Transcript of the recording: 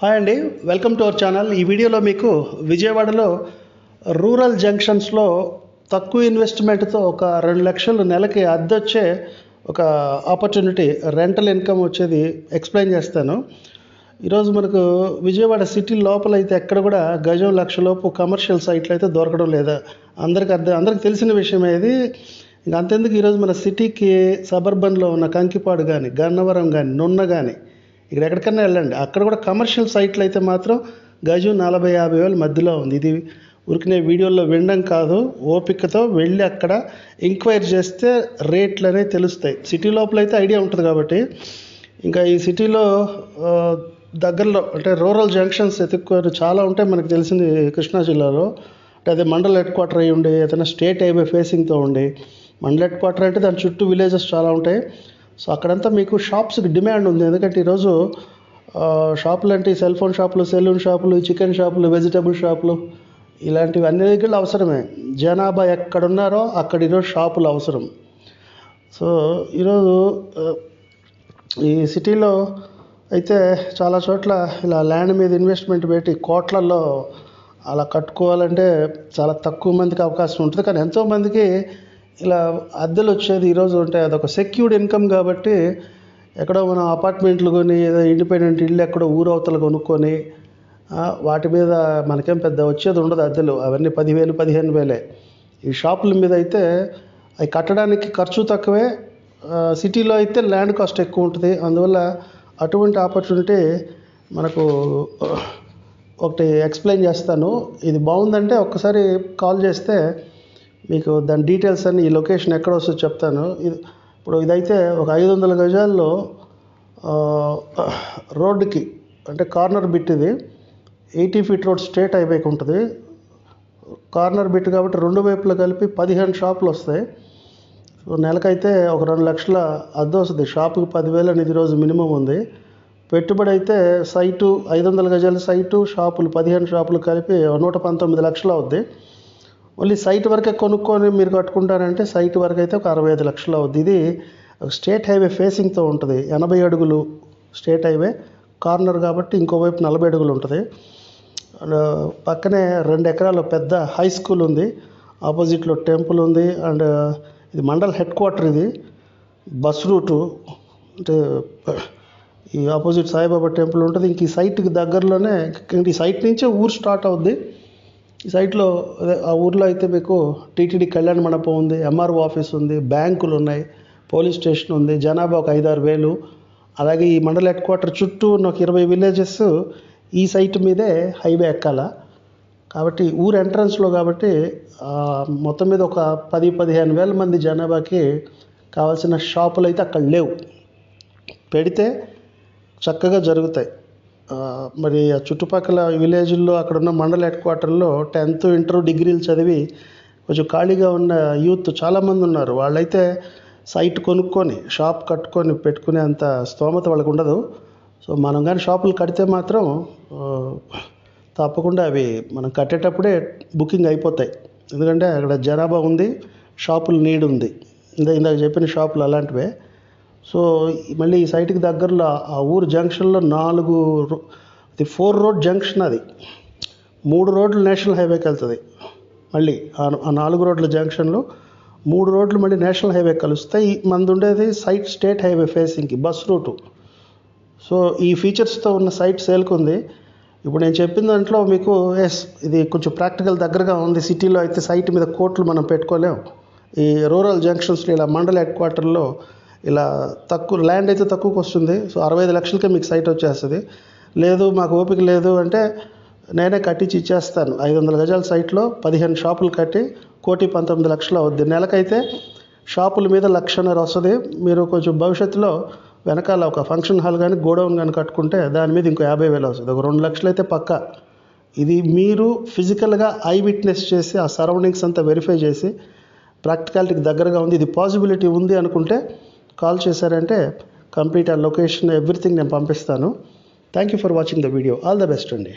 Hi అండి welcome to our channel. ఈ వీడియోలో మీకు విజయవాడలో రూరల్ జంక్షన్స్లో తక్కువ ఇన్వెస్ట్మెంట్తో ఒక రెండు లక్షలు నెలకి అద్దె వచ్చే ఒక ఆపర్చునిటీ రెంటల్ ఇన్కమ్ వచ్చేది ఎక్స్ప్లెయిన్ చేస్తాను. ఈరోజు మనకు విజయవాడ సిటీ లోపల అయితే ఎక్కడ కూడా గజం లక్షలోపు కమర్షియల్ సైట్లు అయితే దొరకడం లేదా? అందరికి అర్థం అందరికి తెలిసిన విషయం ఇది ఇంకా అంతెందుకు ఈరోజు మన సిటీకి సబర్బన్లో ఉన్న కంకిపాడు కానీ గన్నవరం కానీ నున్న కానీ ఇక్కడ ఎక్కడికన్నా వెళ్ళండి. అక్కడ కూడా కమర్షియల్ సైట్లు అయితే మాత్రం గజం నలభై యాభై వేల మధ్యలో ఉంది. ఇది ఉరికినే వీడియోలో వినడం కాదు. ఓపికతో వెళ్ళి అక్కడ ఎంక్వైరీ చేస్తే రేట్లు అనేవి తెలుస్తాయి. సిటీ లోపల అయితే ఐడియా ఉంటుంది కాబట్టి. ఇంకా ఈ సిటీలో దగ్గరలో అంటే రూరల్ జంక్షన్స్ ఎత్తుక్కోరు చాలా ఉంటాయి మనకు తెలిసింది కృష్ణా జిల్లాలో. అంటే అదే మండల్ హెడ్ క్వార్టర్ అయి ఉండి ఏదైనా స్టేట్ హైవే ఫేసింగ్తో ఉండి మండల్ హెడ్ క్వార్టర్ అంటే దాని చుట్టూ విలేజెస్ చాలా ఉంటాయి. సో అక్కడంతా మీకు షాప్స్కి డిమాండ్ ఉంది. ఎందుకంటే ఈరోజు షాపులు అంటే సెల్ ఫోన్ షాపులు సెలూన్ షాపులు చికెన్ షాపులు వెజిటబుల్ షాపులు ఇలాంటివి అన్ని దగ్గర అవసరమే. జనాభా ఎక్కడున్నారో అక్కడ ఈరోజు షాపులు అవసరం. సో ఈరోజు ఈ సిటీలో అయితే చాలా చోట్ల ఇలా ల్యాండ్ మీద ఇన్వెస్ట్మెంట్ పెట్టి కోట్లల్లో అలా కట్టుకోవాలంటే చాలా తక్కువ మందికి అవకాశం ఉంటుంది. కానీ ఎంతోమందికి ఇలా అద్దెలు వచ్చేది ఈరోజు ఉంటే అదొక సెక్యూర్డ్ ఇన్కమ్ కాబట్టి ఎక్కడో మనం అపార్ట్మెంట్లు కొని ఏదో ఇండిపెండెంట్ ఇల్లు ఎక్కడో ఊరవతలు కొనుక్కొని వాటి మీద మనకేం పెద్ద వచ్చేది ఉండదు అద్దెలు. అవన్నీ పదివేలు పదిహేను వేలే. ఈ షాపుల మీద అయితే అవి కట్టడానికి ఖర్చు తక్కువే. సిటీలో అయితే ల్యాండ్ కాస్ట్ ఎక్కువ ఉంటుంది. అందువల్ల అటువంటి ఆపర్చునిటీ మనకు ఒకటి ఎక్స్ప్లెయిన్ చేస్తాను. ఇది బాగుందంటే ఒక్కసారి కాల్ చేస్తే మీకు దాని డీటెయిల్స్ అన్ని ఈ లొకేషన్ ఎక్కడ వస్తుందో చెప్తాను. ఇది ఇప్పుడు ఇదైతే ఒక ఐదు వందల గజాల్లో రోడ్డుకి అంటే కార్నర్ బిట్ ఇది. ఎయిటీ ఫీట్ రోడ్ స్ట్రేట్ హైవేకి ఉంటుంది. కార్నర్ బిట్ కాబట్టి రెండు వైపులా కలిపి పదిహేను షాపులు వస్తాయి. నెలకైతే ఒక రెండు లక్షల అద్దె వస్తుంది. షాపుకి పదివేలు అనేది ఈరోజు మినిమం ఉంది. పెట్టుబడి అయితే సైటు ఐదు వందల గజాల సైటు షాపులు పదిహేను షాపులు కలిపి నూట పంతొమ్మిది లక్షలు అవుద్ది. ఓన్లీ సైట్ వరకే కొనుక్కొని మీరు కట్టుకుంటారంటే సైట్ వరకు అయితే ఒక అరవై ఐదు లక్షలు అవుద్ది. ఇది స్టేట్ హైవే ఫేసింగ్తో ఉంటుంది. ఎనభై అడుగులు స్టేట్ హైవే కార్నర్ కాబట్టి ఇంకోవైపు నలభై అడుగులు ఉంటుంది. అండ్ పక్కనే రెండు ఎకరాల పెద్ద హై స్కూల్ ఉంది. ఆపోజిట్లో టెంపుల్ ఉంది. అండ్ ఇది మండల్ హెడ్ క్వార్టర్ ఇది. బస్ రూటు అంటే ఈ ఆపోజిట్ సాయిబాబా టెంపుల్ ఉంటుంది. ఇంక ఈ సైట్కి దగ్గరలోనే ఇంక ఈ సైట్ నుంచే ఊరు స్టార్ట్ అవుద్ది. ఈ సైట్లో ఆ ఊర్లో అయితే మీకు టీటీడీ కళ్యాణ మండపం ఉంది ఎంఆర్ఓ ఆఫీస్ ఉంది బ్యాంకులు ఉన్నాయి పోలీస్ స్టేషన్ ఉంది జనాభా ఒక ఐదారు వేలు. అలాగే ఈ మండల హెడ్ క్వార్టర్ చుట్టూ ఉన్న ఒక ఇరవై విలేజెస్ ఈ సైట్ మీదే హైవే ఎక్కాల. కాబట్టి ఊరు ఎంట్రన్స్లో కాబట్టి మొత్తం మీద ఒక పది పదిహేను వేల మంది జనాభాకి కావాల్సిన షాపులు అయితే అక్కడ లేవు. పెడితే చక్కగా జరుగుతాయి. మరి ఆ చుట్టుపక్కల విలేజ్ల్లో అక్కడున్న మండల హెడ్ క్వార్టర్లో టెన్త్ ఇంటర్ డిగ్రీలు చదివి కొంచెం ఖాళీగా ఉన్న యూత్ చాలామంది ఉన్నారు. వాళ్ళైతే సైట్ కొనుక్కొని షాప్ కట్టుకొని పెట్టుకునే అంత స్తోమత వాళ్ళకు ఉండదు. సో మనం కానీ షాపులు కడితే మాత్రం తప్పకుండా అవి మనం కట్టేటప్పుడే బుకింగ్ అయిపోతాయి. ఎందుకంటే అక్కడ జనాభా ఉంది షాపులు నీడ్ ఉంది ఇందా ఇందాక చెప్పిన షాపులు అలాంటివే. సో మళ్ళీ ఈ సైట్కి దగ్గరలో ఆ ఊరు జంక్షన్లో నాలుగు రో- ఫోర్ రోడ్ జంక్షన్ అది. మూడు రోడ్లు నేషనల్ హైవేకి వెళ్తుంది. మళ్ళీ ఆ- ఆ నాలుగు రోడ్ల జంక్షన్లో మూడు రోడ్లు మళ్ళీ నేషనల్ హైవే కలుస్తాయి. మంది ఉండేది సైట్ స్టేట్ హైవే ఫేసింగ్కి బస్ రూటు. సో ఈ ఫీచర్స్తో ఉన్న సైట్ సేల్కి ఉంది ఇప్పుడు నేను చెప్పిన దాంట్లో మీకు ఎస్ ఇది కొంచెం ప్రాక్టికల్ దగ్గరగా ఉంది. సిటీలో అయితే సైట్ మీద కోట్లు మనం పెట్టుకోలేం. ఈ రూరల్ జంక్షన్స్లో ఇలా మండల హెడ్ క్వార్టర్లో ఇలా తక్కువ ల్యాండ్ అయితే తక్కువకు వస్తుంది. సో అరవై ఐదు లక్షలకే మీకు సైట్ వచ్చేస్తుంది. లేదు మాకు ఓపిక లేదు అంటే నేనే కట్టించి ఇచ్చేస్తాను. ఐదు వందల గజాల సైట్లో పదిహేను షాపులు కట్టి కోటి పంతొమ్మిది లక్షలు అవుద్ది. నెలకైతే షాపుల మీద లక్షన్నర వస్తుంది. మీరు కొంచెం భవిష్యత్తులో వెనకాల ఒక ఫంక్షన్ హాల్ కానీ గోడౌన్ కానీ కట్టుకుంటే దాని మీద ఇంకో యాభై వేలు వస్తుంది. ఒక రెండు లక్షలు అయితే పక్క. ఇది మీరు ఫిజికల్గా ఐ విట్నెస్ చేసి ఆ సరౌండింగ్స్ అంతా వెరిఫై చేసి ప్రాక్టికాలిటీకి దగ్గరగా ఉంది. ఇది పాసిబిలిటీ ఉంది అనుకుంటే కాల్ చేశారంటే కంప్లీట్ ఆ లొకేషన్ ఎవ్రీథింగ్ నేను పంపిస్తాను. Thank you for watching the video all the best అండి.